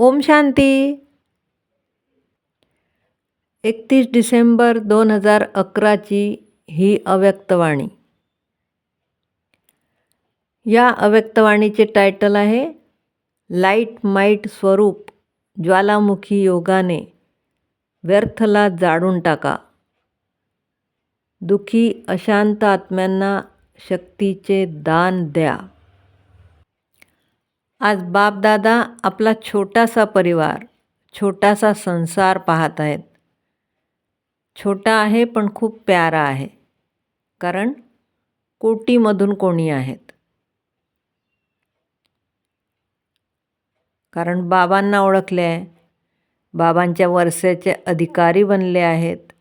ओम शांती. एकतीस डिसेंबर दोन हजार अकराची ही अव्यक्तवाणी या अव्यक्तवाणीचे टायटल आहे लाइट माईट स्वरूप ज्वालामुखी योगाने व्यर्थला जाळून टाका. दुखी अशांत आत्म्यांना शक्तीचे दान द्या. आज बापदादा आपला छोटासा परिवार छोटासा संसार पाहत आहेत. छोटा आहे पण खूप प्यारा आहे. कारण कोटीमधून कोणी आहेत. कारण बाबांना ओळखले आहे. बाबांच्या वर्षाचे अधिकारी बनले आहेत.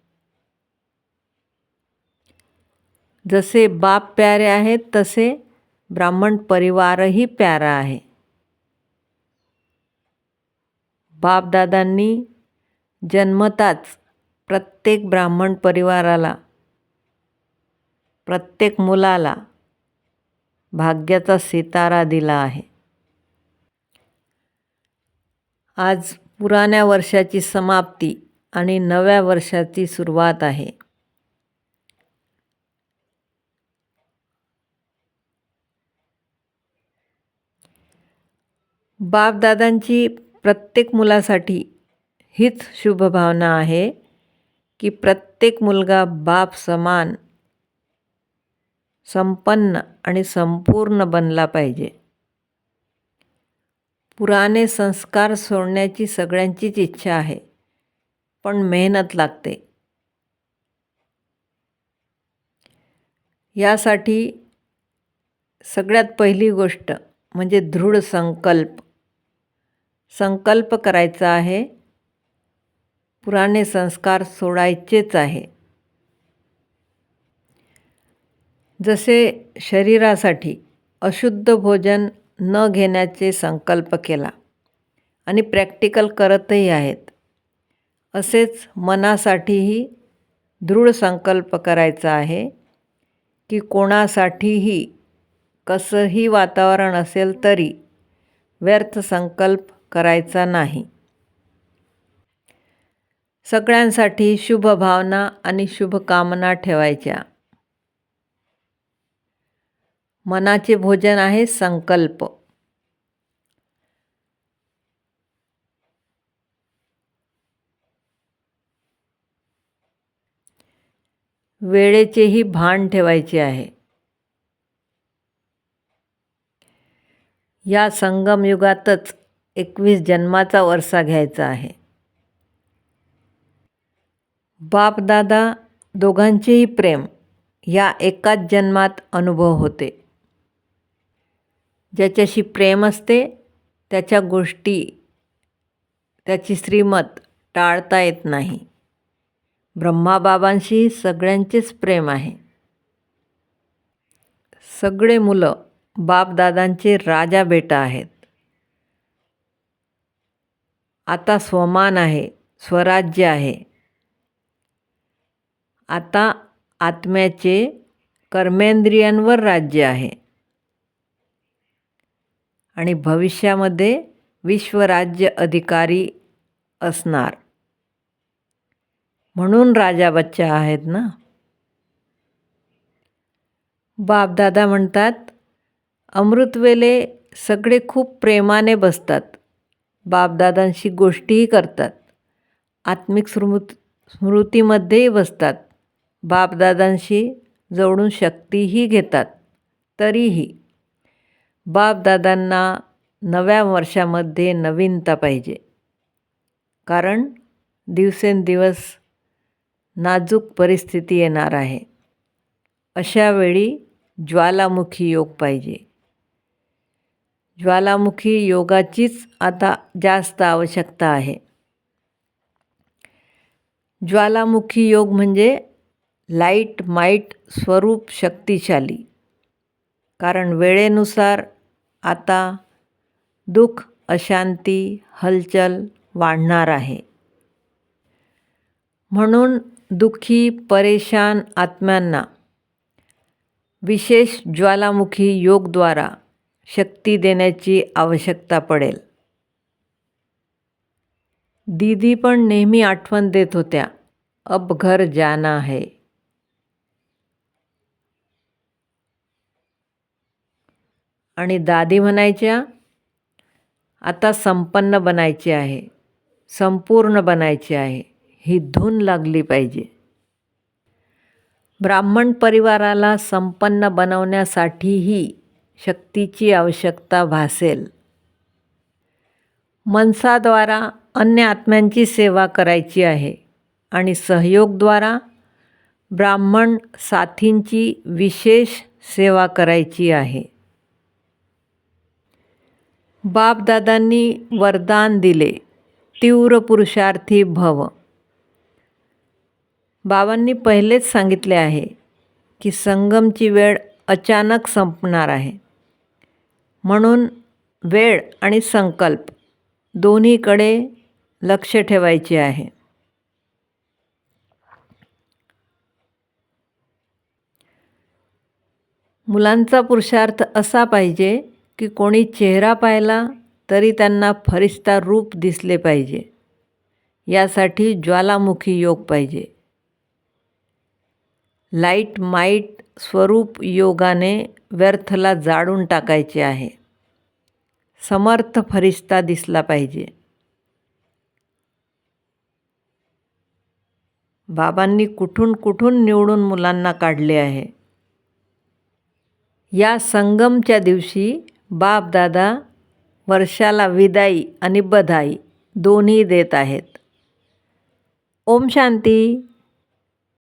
जसे बाप प्यारे आहेत तसे ब्राह्मण परिवारही प्यारा आहे. बापदादांनी जन्मताच प्रत्येक ब्राह्मण परिवाराला प्रत्येक मुलाला भाग्याचा सितारा दिला आहे. आज पुराण्या वर्षाची समाप्ती आणि नव्या वर्षाची सुरुवात आहे. बापदादांची प्रत्येक मुलासाठी हीच शुभभावना आहे की प्रत्येक मुलगा बाप समान संपन्न आणि संपूर्ण बनला पाहिजे. पुराणे संस्कार सोडण्याची सगळ्यांचीच इच्छा आहे पण मेहनत लागते. यासाठी सगळ्यात पहिली गोष्ट म्हणजे दृढ संकल्प. संकल्प करायचा आहे. पुराणे संस्कार सोडायचेच आहे. जसे शरीरासाठी अशुद्ध भोजन न घेण्याचे संकल्प केला आणि प्रॅक्टिकल करतही आहेत असेच मनासाठीही दृढ संकल्प करायचा आहे की कोणासाठीही कसंही वातावरण असेल तरी व्यर्थ संकल्प करायचा नाही. सगळ्यांसाठी शुभ भावना आणि शुभकामना ठेवायच्या. मनाचे भोजन आहे संकल्प. वेळेचेही भान ठेवायचे आहे. या संगमयुगातच एकवीस जन्माचा वरसा घ्यायचा आहे. बापदादा दोघांचेही प्रेम या एकाच जन्मात अनुभव होते. ज्याच्याशी प्रेम असते त्याच्या गोष्टी त्याची श्रीमत टाळता येत नाही. ब्रह्माबाबांशी सगळ्यांचेच प्रेम आहे. सगळे मुलं बापदादांचे राजा बेटा आहेत. आता स्वमान आहे स्वराज्य आहे. आता आत्म्याचे कर्मेंद्रियांवर राज्य आहे. आणि भविष्यामध्ये विश्वराज्य अधिकारी असणार. म्हणून राजा बच्चा आहेत ना? बापदादा म्हणतात अमृतवेले सगळे खूप प्रेमाने बसतात. बापदादांशी गोष्टीही करतात. आत्मिक स्मृत स्मृतीमध्येही बसतात. बापदादांशी जवळून शक्तीही घेतात. तरीही बापदादांना नव्या वर्षामध्ये नवीनता पाहिजे. कारण दिवसेंदिवस नाजूक परिस्थिती येणार आहे. अशावेळी ज्वालामुखी योग पाहिजे. ज्वालामुखी योगाचीच आता जास्त आवश्यकता आहे. ज्वालामुखी योग म्हणजे लाइट माईट स्वरूप शक्तिशाली. कारण वेळेनुसार आता दुःख अशांती हलचल वाढणार आहे. म्हणून दुःखी परेशान आत्म्यांना विशेष ज्वालामुखी योगद्वारा शक्ती देण्याची आवश्यकता पडेल. दीदी पण नेहमी आठवण देत होत्या अब घर जाना है. आणि दादी म्हणायच्या आता संपन्न बनायचे आहे संपूर्ण बनायचे आहे ही धून लागली पाहिजे. ब्राह्मण परिवाराला संपन्न बनवण्यासाठीही शक्तीची आवश्यकता भासेल. मनसाद्वारा अन्य आत्म्यांची सेवा करायची आहे आणि सहयोगद्वारा ब्राह्मण साथींची विशेष सेवा करायची आहे. बापदादांनी वरदान दिले. तीव्र पुरुषार्थी भव. बाबांनी पहिलेच सांगितले आहे की संगमची वेळ अचानक संपणार आहे. म्हणून वेळ आणि संकल्प दोन्हीकडे लक्ष ठेवायचे आहे. मुलांचा पुरुषार्थ असा पाहिजे की कोणी चेहरा पाहिला तरी त्यांना फरिश्ता रूप दिसले पाहिजे. यासाठी ज्वालामुखी योग पाहिजे. लाइट माईट स्वरूप योगाने व्यर्थला जाळून टाकायचे आहे. समर्थ फरिश्ता दिसला पाहिजे. बाबांनी कुठून कुठून निवडून मुलांना काढले आहे? या संगमच्या दिवशी बापदादा वर्षाला विदाई आणि बधाई दोन्ही देत आहेत. ओम शांती.